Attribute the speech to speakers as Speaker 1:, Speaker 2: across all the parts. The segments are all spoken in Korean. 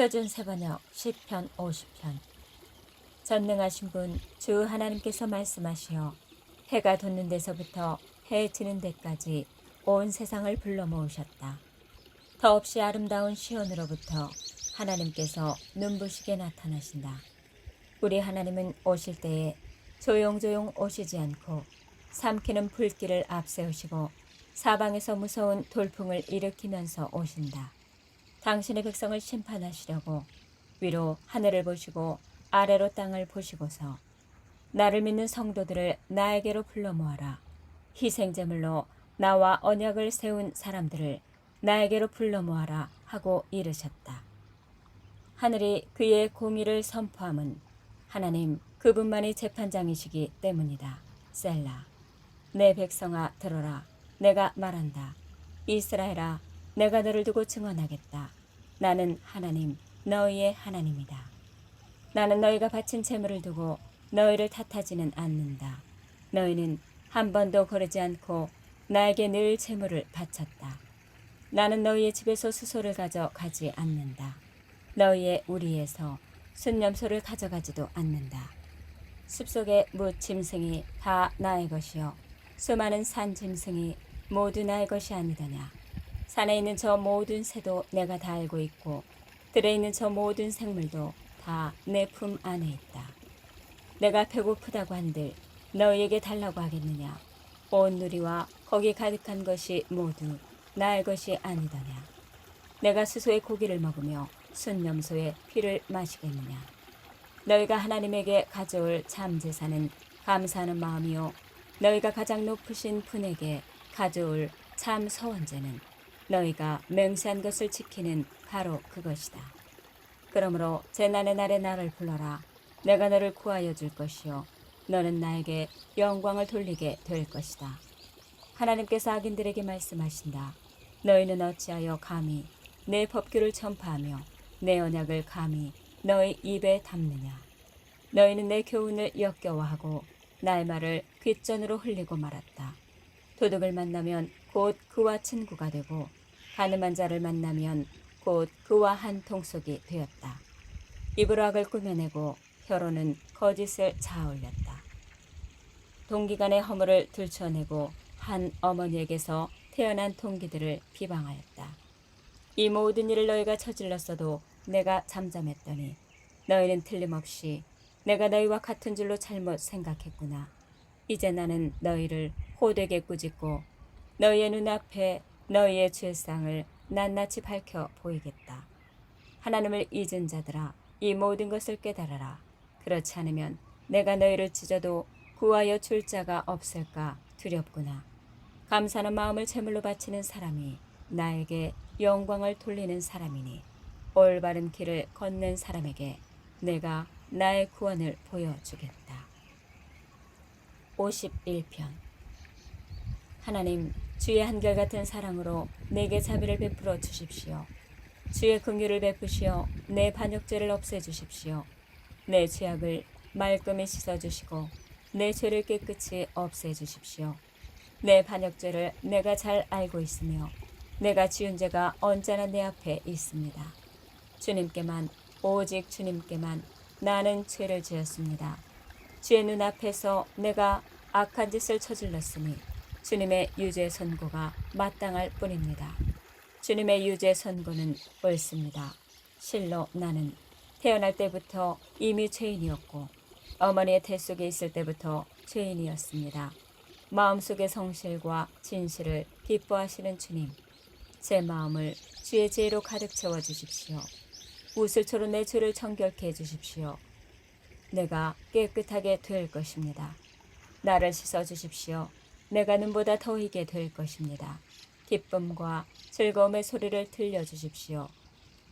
Speaker 1: 표준 세번역 10편 50편 전능하신 분 주 하나님께서 말씀하시어 해가 돋는 데서부터 해 지는 데까지 온 세상을 불러 모으셨다. 더없이 아름다운 시온으로부터 하나님께서 눈부시게 나타나신다. 우리 하나님은 오실 때에 조용조용 오시지 않고 삼키는 불길을 앞세우시고 사방에서 무서운 돌풍을 일으키면서 오신다. 당신의 백성을 심판하시려고 위로 하늘을 보시고 아래로 땅을 보시고서 나를 믿는 성도들을 나에게로 불러 모아라. 희생제물로 나와 언약을 세운 사람들을 나에게로 불러 모아라 하고 이르셨다. 하늘이 그의 공의를 선포함은 하나님 그분만이 재판장이시기 때문이다. 셀라. 내 백성아 들어라. 내가 말한다. 이스라엘아 내가 너를 두고 증언하겠다. 나는 하나님 너희의 하나님이다. 나는 너희가 바친 재물을 두고 너희를 탓하지는 않는다. 너희는 한 번도 거르지 않고 나에게 늘 재물을 바쳤다. 나는 너희의 집에서 수소를 가져가지 않는다. 너희의 우리에서 순념소를 가져가지도 않는다. 숲속의 무 짐승이 다 나의 것이요 수많은 산 짐승이 모두 나의 것이 아니더냐. 산에 있는 저 모든 새도 내가 다 알고 있고 들에 있는 저 모든 생물도 다 내 품 안에 있다. 내가 배고프다고 한들 너희에게 달라고 하겠느냐? 온 누리와 거기 가득한 것이 모두 나의 것이 아니더냐? 내가 스소의 고기를 먹으며 순념소의 피를 마시겠느냐? 너희가 하나님에게 가져올 참제사는 감사하는 마음이요 너희가 가장 높으신 분에게 가져올 참 서원제는 너희가 맹세한 것을 지키는 바로 그것이다. 그러므로 재난의 날에 나를 불러라. 내가 너를 구하여 줄 것이요 너는 나에게 영광을 돌리게 될 것이다. 하나님께서 악인들에게 말씀하신다. 너희는 어찌하여 감히 내 법규를 전파하며 내 언약을 감히 너희 입에 담느냐. 너희는 내 교훈을 역겨워하고 나의 말을 귓전으로 흘리고 말았다. 도둑을 만나면 곧 그와 친구가 되고 가늠한 자를 만나면 곧 그와 한 통속이 되었다. 입으로 악을 꾸며내고 혀로는 거짓을 자아올렸다. 동기간의 허물을 들춰내고 한 어머니에게서 태어난 동기들을 비방하였다. 이 모든 일을 너희가 저질렀어도 내가 잠잠했더니 너희는 틀림없이 내가 너희와 같은 줄로 잘못 생각했구나. 이제 나는 너희를 호되게 꾸짖고 너희의 눈앞에 너희의 죄상을 낱낱이 밝혀 보이겠다. 하나님을 잊은 자들아 이 모든 것을 깨달아라. 그렇지 않으면 내가 너희를 찢어도 구하여 줄 자가 없을까 두렵구나. 감사는 마음을 제물로 바치는 사람이 나에게 영광을 돌리는 사람이니 올바른 길을 걷는 사람에게 내가 나의 구원을 보여주겠다. 51편 하나님 주의 한결같은 사랑으로 내게 자비를 베풀어 주십시오. 주의 긍휼을 베푸시어 내 반역죄를 없애 주십시오. 내 죄악을 말끔히 씻어 주시고 내 죄를 깨끗이 없애 주십시오. 내 반역죄를 내가 잘 알고 있으며 내가 지은 죄가 언제나 내 앞에 있습니다. 주님께만 오직 주님께만 나는 죄를 지었습니다. 주의 눈앞에서 내가 악한 짓을 저질렀으니 주님의 유죄 선고가 마땅할 뿐입니다. 주님의 유죄 선고는 옳습니다. 실로 나는 태어날 때부터 이미 죄인이었고 어머니의 태 속에 있을 때부터 죄인이었습니다. 마음속의 성실과 진실을 기뻐하시는 주님, 제 마음을 주의 죄로 가득 채워 주십시오. 우슬초로 내 죄를 정결케 해 주십시오. 내가 깨끗하게 될 것입니다. 나를 씻어 주십시오. 내가 눈보다 더 희게 될 것입니다. 기쁨과 즐거움의 소리를 들려 주십시오.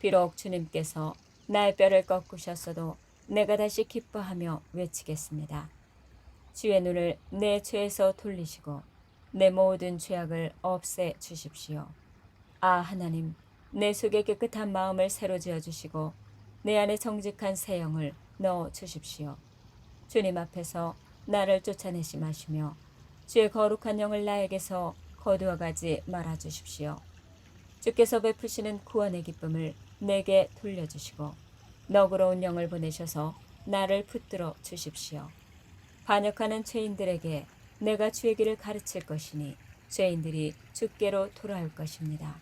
Speaker 1: 비록 주님께서 나의 뼈를 꺾으셨어도 내가 다시 기뻐하며 외치겠습니다. 주의 눈을 내 죄에서 돌리시고 내 모든 죄악을 없애 주십시오. 아 하나님, 내 속에 깨끗한 마음을 새로 지어 주시고 내 안에 정직한 새 영을 넣어 주십시오. 주님 앞에서 나를 쫓아내시 마시며 주의 거룩한 영을 나에게서 거두어 가지 말아 주십시오. 주께서 베푸시는 구원의 기쁨을 내게 돌려주시고 너그러운 영을 보내셔서 나를 붙들어 주십시오. 반역하는 죄인들에게 내가 주의 길을 가르칠 것이니 죄인들이 주께로 돌아올 것입니다.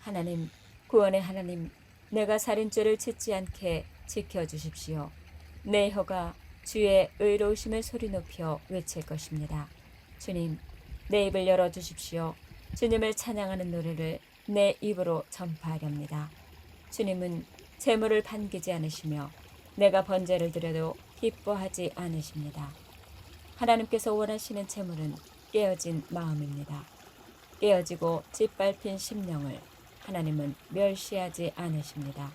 Speaker 1: 하나님, 구원의 하나님, 내가 살인죄를 짓지 않게 지켜 주십시오. 내 혀가 주의 의로우심을 소리 높여 외칠 것입니다. 주님, 내 입을 열어 주십시오. 주님을 찬양하는 노래를 내 입으로 전파하렵니다. 주님은 재물을 반기지 않으시며 내가 번제를 드려도 기뻐하지 않으십니다. 하나님께서 원하시는 재물은 깨어진 마음입니다. 깨어지고 짓밟힌 심령을 하나님은 멸시하지 않으십니다.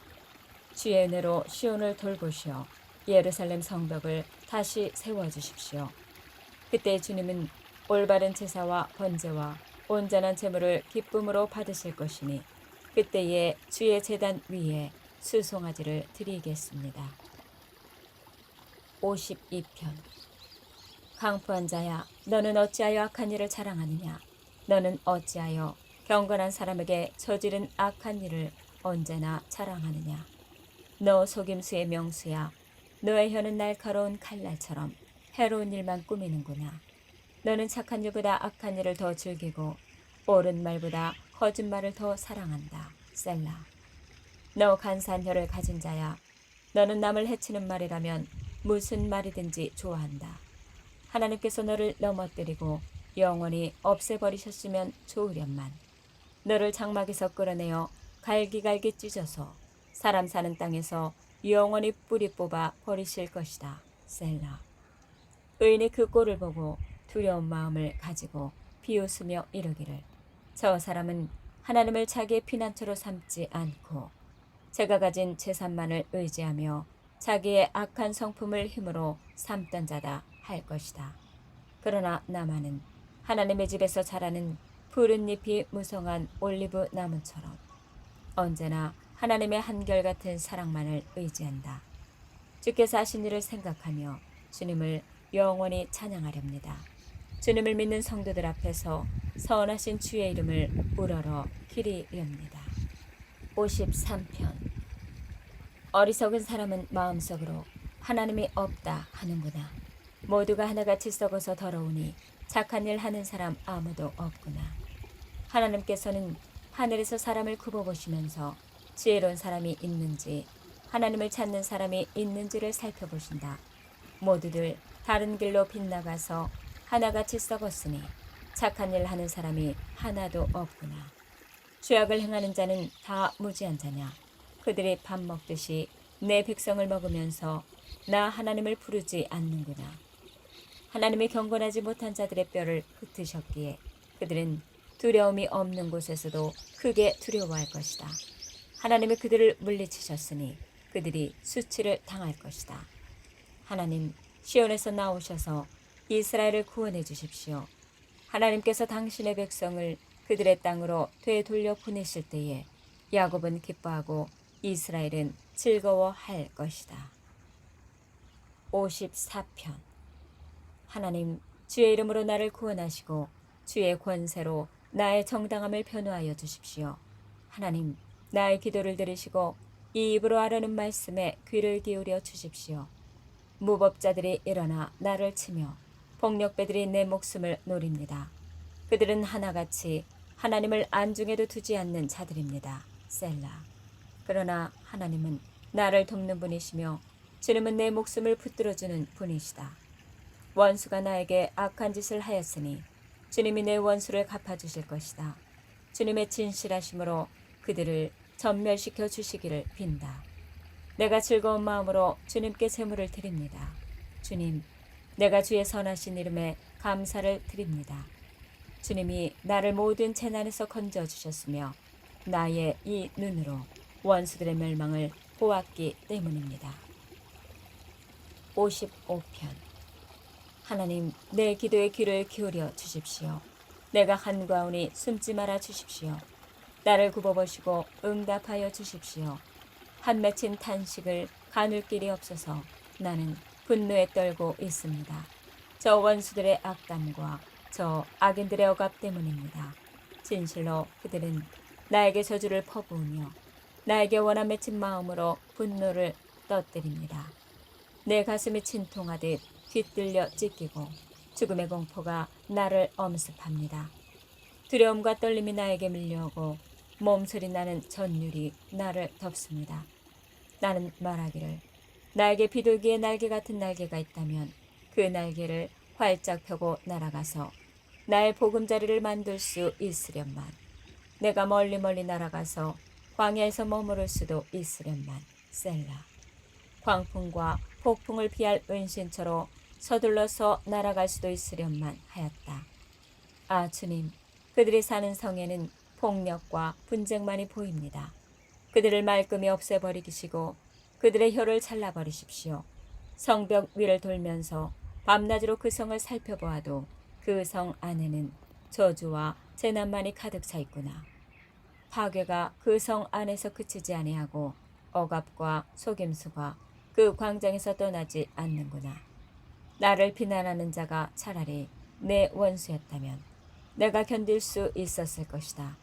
Speaker 1: 주의 은혜로 시온을 돌보시어 예루살렘 성벽을 다시 세워 주십시오. 그때 주님은 올바른 제사와 번제와 온전한 제물을 기쁨으로 받으실 것이니 그때에 주의 제단 위에 수송아지를 드리겠습니다. 52편. 강포한 자야 너는 어찌하여 악한 일을 자랑하느냐? 너는 어찌하여 경건한 사람에게 저지른 악한 일을 언제나 자랑하느냐? 너 속임수의 명수야 너의 혀는 날카로운 칼날처럼 해로운 일만 꾸미는구나 너는 착한 일보다 악한 일을 더 즐기고 옳은 말보다 거짓말을 더 사랑한다. 셀라. 너 간사한 혀를 가진 자야. 너는 남을 해치는 말이라면 무슨 말이든지 좋아한다. 하나님께서 너를 넘어뜨리고 영원히 없애버리셨으면 좋으련만. 너를 장막에서 끌어내어 갈기갈기 찢어서 사람 사는 땅에서 영원히 뿌리 뽑아 버리실 것이다. 셀라. 의인이 그 꼴을 보고 두려운 마음을 가지고 비웃으며 이르기를 저 사람은 하나님을 자기의 피난처로 삼지 않고 제가 가진 재산만을 의지하며 자기의 악한 성품을 힘으로 삼던 자다 할 것이다. 그러나 나만은 하나님의 집에서 자라는 푸른 잎이 무성한 올리브 나무처럼 언제나 하나님의 한결같은 사랑만을 의지한다. 주께서 하신 일을 생각하며 주님을 영원히 찬양하렵니다. 주님을 믿는 성도들 앞에서 선하신 주의 이름을 우러러 기리렵니다. 53편 어리석은 사람은 마음속으로 하나님이 없다 하는구나. 모두가 하나같이 썩어서 더러우니 착한 일 하는 사람 아무도 없구나. 하나님께서는 하늘에서 사람을 굽어보시면서 지혜로운 사람이 있는지 하나님을 찾는 사람이 있는지를 살펴보신다. 모두들 다른 길로 빗나가서 하나같이 썩었으니 착한 일 하는 사람이 하나도 없구나. 죄악을 행하는 자는 다 무지한 자냐. 그들이 밥 먹듯이 내 백성을 먹으면서 나 하나님을 부르지 않는구나. 하나님이 경건하지 못한 자들의 뼈를 흩으셨기에 그들은 두려움이 없는 곳에서도 크게 두려워할 것이다. 하나님이 그들을 물리치셨으니 그들이 수치를 당할 것이다. 하나님 시온에서 나오셔서 이스라엘을 구원해 주십시오. 하나님께서 당신의 백성을 그들의 땅으로 되돌려 보내실 때에 야곱은 기뻐하고 이스라엘은 즐거워할 것이다. 54편 하나님 주의 이름으로 나를 구원하시고 주의 권세로 나의 정당함을 변호하여 주십시오. 하나님 나의 기도를 들으시고 이 입으로 하려는 말씀에 귀를 기울여 주십시오. 무법자들이 일어나 나를 치며 폭력배들이 내 목숨을 노립니다. 그들은 하나같이 하나님을 안중에도 두지 않는 자들입니다. 셀라. 그러나 하나님은 나를 돕는 분이시며 주님은 내 목숨을 붙들어주는 분이시다. 원수가 나에게 악한 짓을 하였으니 주님이 내 원수를 갚아주실 것이다. 주님의 진실하심으로 그들을 전멸시켜 주시기를 빈다. 내가 즐거운 마음으로 주님께 제물을 드립니다. 주님, 내가 주의 선하신 이름에 감사를 드립니다. 주님이 나를 모든 재난에서 건져 주셨으며 나의 이 눈으로 원수들의 멸망을 보았기 때문입니다. 55편 하나님 내 기도에 귀를 기울여 주십시오. 내가 한과오니 숨지 말아 주십시오. 나를 굽어보시고 응답하여 주십시오. 한 맺힌 탄식을 가눌 길이 없어서 나는 분노에 떨고 있습니다. 저 원수들의 악담과 저 악인들의 억압 때문입니다. 진실로 그들은 나에게 저주를 퍼부으며 나에게 원한 맺힌 마음으로 분노를 떠뜨립니다. 내 가슴이 진통하듯 뒤뜰려 찢기고 죽음의 공포가 나를 엄습합니다. 두려움과 떨림이 나에게 밀려오고 몸소리 나는 전율이 나를 덮습니다. 나는 말하기를 나에게 비둘기의 날개 같은 날개가 있다면 그 날개를 활짝 펴고 날아가서 나의 보금자리를 만들 수 있으련만 내가 멀리 멀리 날아가서 광야에서 머무를 수도 있으련만 셀라 광풍과 폭풍을 피할 은신처로 서둘러서 날아갈 수도 있으련만 하였다. 아 주님 그들이 사는 성에는 폭력과 분쟁만이 보입니다. 그들을 말끔히 없애버리시고 그들의 혀를 잘라버리십시오. 성벽 위를 돌면서 밤낮으로 그 성을 살펴보아도 그 성 안에는 저주와 재난만이 가득 차 있구나. 파괴가 그 성 안에서 그치지 아니하고 억압과 속임수가 그 광장에서 떠나지 않는구나. 나를 비난하는 자가 차라리 내 원수였다면 내가 견딜 수 있었을 것이다.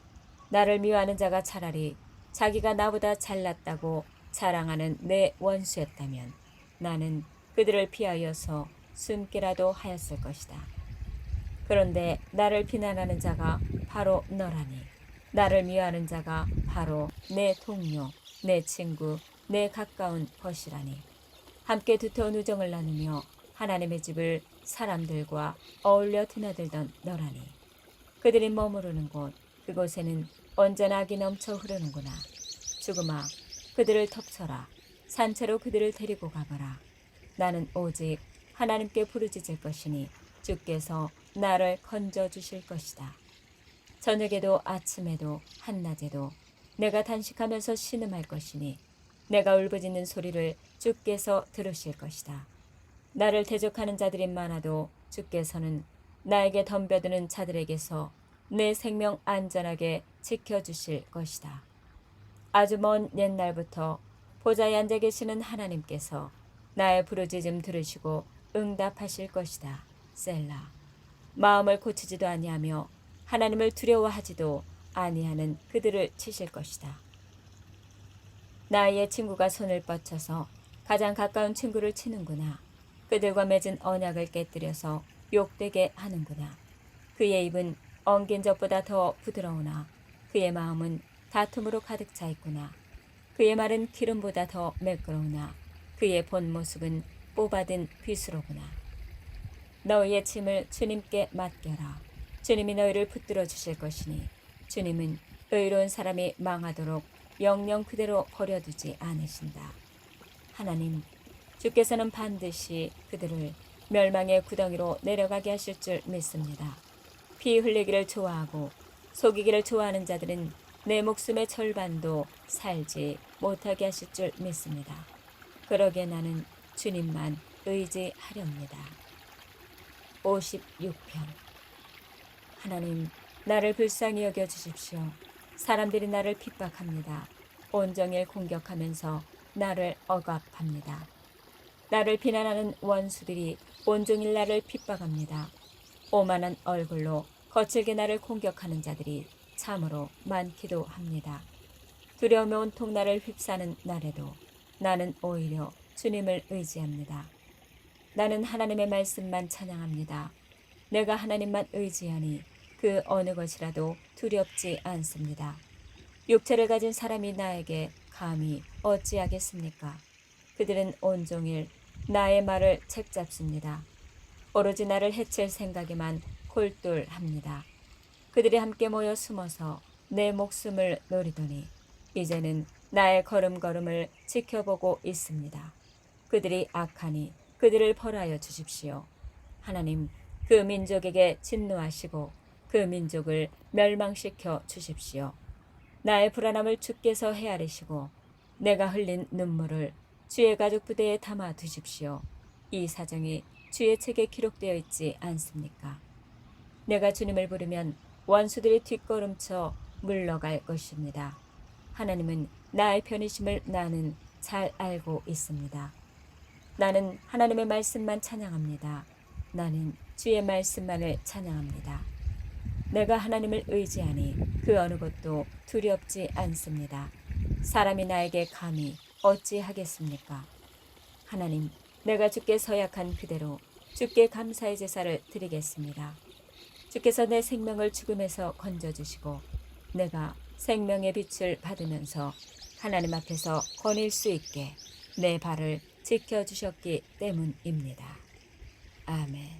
Speaker 1: 나를 미워하는 자가 차라리 자기가 나보다 잘났다고 자랑하는 내 원수였다면 나는 그들을 피하여서 숨기라도 하였을 것이다. 그런데 나를 비난하는 자가 바로 너라니. 나를 미워하는 자가 바로 내 동료, 내 친구, 내 가까운 벗이라니. 함께 두터운 우정을 나누며 하나님의 집을 사람들과 어울려 드나들던 너라니. 그들이 머무르는 곳, 그곳에는 언제나 악이 넘쳐 흐르는구나. 죽음아, 그들을 덮쳐라. 산채로 그들을 데리고 가거라. 나는 오직 하나님께 부르짖을 것이니 주께서 나를 건져 주실 것이다. 저녁에도 아침에도 한낮에도 내가 단식하면서 신음할 것이니 내가 울부짖는 소리를 주께서 들으실 것이다. 나를 대적하는 자들이 많아도 주께서는 나에게 덤벼드는 자들에게서 내 생명 안전하게 지켜주실 것이다. 아주 먼 옛날부터 보좌에 앉아 계시는 하나님께서 나의 부르짖음 들으시고 응답하실 것이다. 셀라. 마음을 고치지도 아니하며 하나님을 두려워하지도 아니하는 그들을 치실 것이다. 나의 친구가 손을 뻗쳐서 가장 가까운 친구를 치는구나. 그들과 맺은 언약을 깨뜨려서 욕되게 하는구나. 그의 입은 엉긴 젖보다 더 부드러우나 그의 마음은 다툼으로 가득 차 있구나. 그의 말은 기름보다 더 매끄러우나 그의 본 모습은 뽑아든 빗으로구나. 너희의 짐을 주님께 맡겨라. 주님이 너희를 붙들어 주실 것이니 주님은 의로운 사람이 망하도록 영영 그대로 버려두지 않으신다. 하나님, 주께서는 반드시 그들을 멸망의 구덩이로 내려가게 하실 줄 믿습니다. 피 흘리기를 좋아하고 속이기를 좋아하는 자들은 내 목숨의 절반도 살지 못하게 하실 줄 믿습니다. 그러기에 나는 주님만 의지하렵니다. 56편 하나님 나를 불쌍히 여겨 주십시오. 사람들이 나를 핍박합니다. 온종일 공격하면서 나를 억압합니다. 나를 비난하는 원수들이 온종일 나를 핍박합니다. 오만한 얼굴로 거칠게 나를 공격하는 자들이 참으로 많기도 합니다. 두려움에 온통 나를 휩싸는 날에도 나는 오히려 주님을 의지합니다. 나는 하나님의 말씀만 찬양합니다. 내가 하나님만 의지하니 그 어느 것이라도 두렵지 않습니다. 육체를 가진 사람이 나에게 감히 어찌하겠습니까? 그들은 온종일 나의 말을 책잡습니다. 오로지 나를 해칠 생각에만 홀돌합니다. 그들이 함께 모여 숨어서 내 목숨을 노리더니 이제는 나의 걸음걸음을 지켜보고 있습니다. 그들이 악하니 그들을 벌하여 주십시오. 하나님, 그 민족에게 진노하시고 그 민족을 멸망시켜 주십시오. 나의 불안함을 주께서 헤아리시고 내가 흘린 눈물을 주의 가족 부대에 담아 두십시오. 이 사정이 주의 책에 기록되어 있지 않습니까? 내가 주님을 부르면 원수들이 뒷걸음쳐 물러갈 것입니다. 하나님은 나의 편이심을 나는 잘 알고 있습니다. 나는 하나님의 말씀만 찬양합니다. 나는 주의 말씀만을 찬양합니다. 내가 하나님을 의지하니 그 어느 것도 두렵지 않습니다. 사람이 나에게 감히 어찌하겠습니까? 하나님, 내가 주께 서약한 그대로 주께 감사의 제사를 드리겠습니다. 주께서 내 생명을 죽음에서 건져주시고 내가 생명의 빛을 받으면서 하나님 앞에서 거닐 수 있게 내 발을 지켜주셨기 때문입니다. 아멘.